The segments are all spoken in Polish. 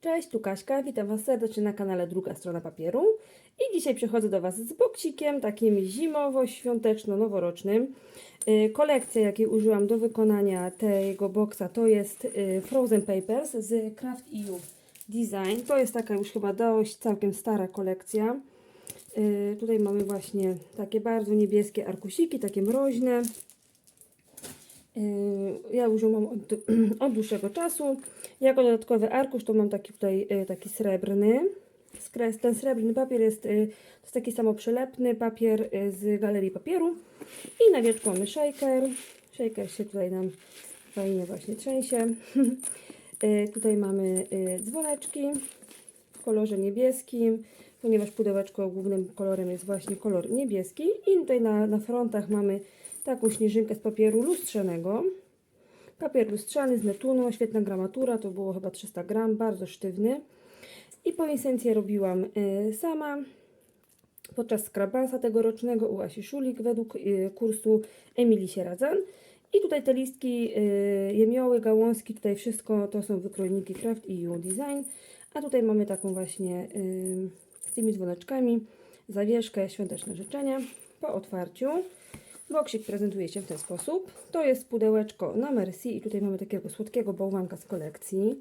Cześć, tu Kaśka, witam Was serdecznie na kanale Druga Strona Papieru i dzisiaj przychodzę do Was z boksikiem takim zimowo-świąteczno-noworocznym. Yy, Kolekcja, jakiej użyłam do wykonania tego boksa to jest yy, Frozen Papers z Craft EU Design. To jest taka już chyba dość całkiem stara kolekcja. Yy, Tutaj mamy właśnie takie bardzo niebieskie arkusiki, takie mroźne. Yy, Ja użyłam od, od dłuższego czasu. Jako dodatkowy arkusz to mam taki tutaj yy, taki srebrny. Ten srebrny papier jest, yy, to jest taki samo przylepny papier yy, z galerii papieru. I na wierzchu mamy shaker. Shaker się tutaj nam fajnie właśnie trzęsie. Tutaj mamy dzwoneczki kolorze niebieskim, ponieważ pudełeczko głównym kolorem jest właśnie kolor niebieski. I tutaj na, na frontach mamy taką śnieżynkę z papieru lustrzanego. Papier lustrzany z Netuno, świetna gramatura, to było chyba 300 gram, bardzo sztywny. I poinsencję robiłam y, sama podczas skrabansa tegorocznego u Asi Szulik według y, kursu Emilii Sieradzan. I tutaj te listki, y, jemioły, gałązki, tutaj wszystko to są wykrojniki Craft EU Design. A tutaj mamy taką właśnie y, z tymi dzwoneczkami zawieszkę świąteczne życzenia po otwarciu. Boksik prezentuje się w ten sposób. To jest pudełeczko na Merci i tutaj mamy takiego słodkiego bałwanka z kolekcji.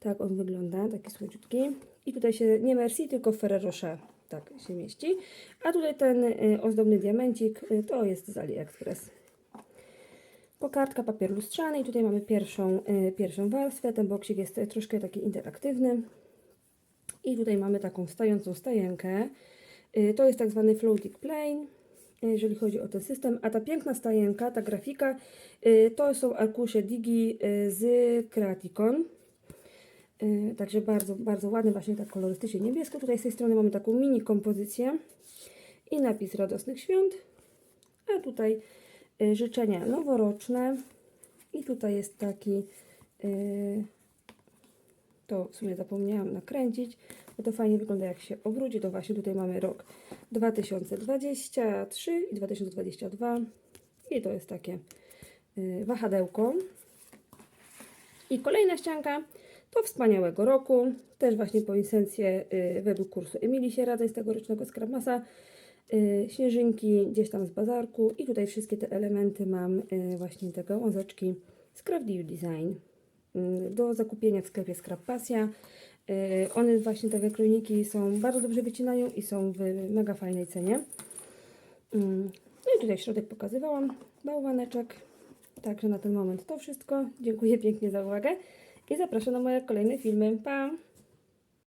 Tak on wygląda, taki słodziutki. I tutaj się nie Merci, tylko Ferrero Rocher tak się mieści. A tutaj ten y, ozdobny diamencik y, to jest z AliExpress. Kokardka, papier lustrzany i tutaj mamy pierwszą, y, pierwszą warstwę. Ten boksik jest troszkę taki interaktywny. I tutaj mamy taką stającą stajenkę. Y, To jest tak zwany floating plane, jeżeli chodzi o ten system. A ta piękna stajenka, ta grafika, y, to są arkusze Digi y, z Creaticon. Także bardzo, bardzo ładny, właśnie tak kolorystycznie niebiesko. Tutaj z tej strony mamy taką mini kompozycję i napis radosnych świąt. A tutaj życzenia noworoczne. I tutaj jest taki, to w sumie zapomniałam nakręcić, bo to fajnie wygląda jak się obróci. To właśnie tutaj mamy rok 2023 i 2022. I to jest takie y, wahadełko. I kolejna ścianka to wspaniałego roku, też właśnie po insencję y, według kursu Emilii Sieradza z tegorocznego Scrapmasa. Y, śnieżynki gdzieś tam z bazarku i tutaj wszystkie te elementy mam właśnie te gałązeczki z Craft Design do zakupienia w sklepie Scrap Pasja. Y, one właśnie te wykrojniki są bardzo dobrze wycinają i są w mega fajnej cenie. Mm, No i tutaj środek pokazywałam, bałwaneczek. Także na ten moment to wszystko. Dziękuję pięknie za uwagę i zapraszam na moje kolejne filmy. Pa!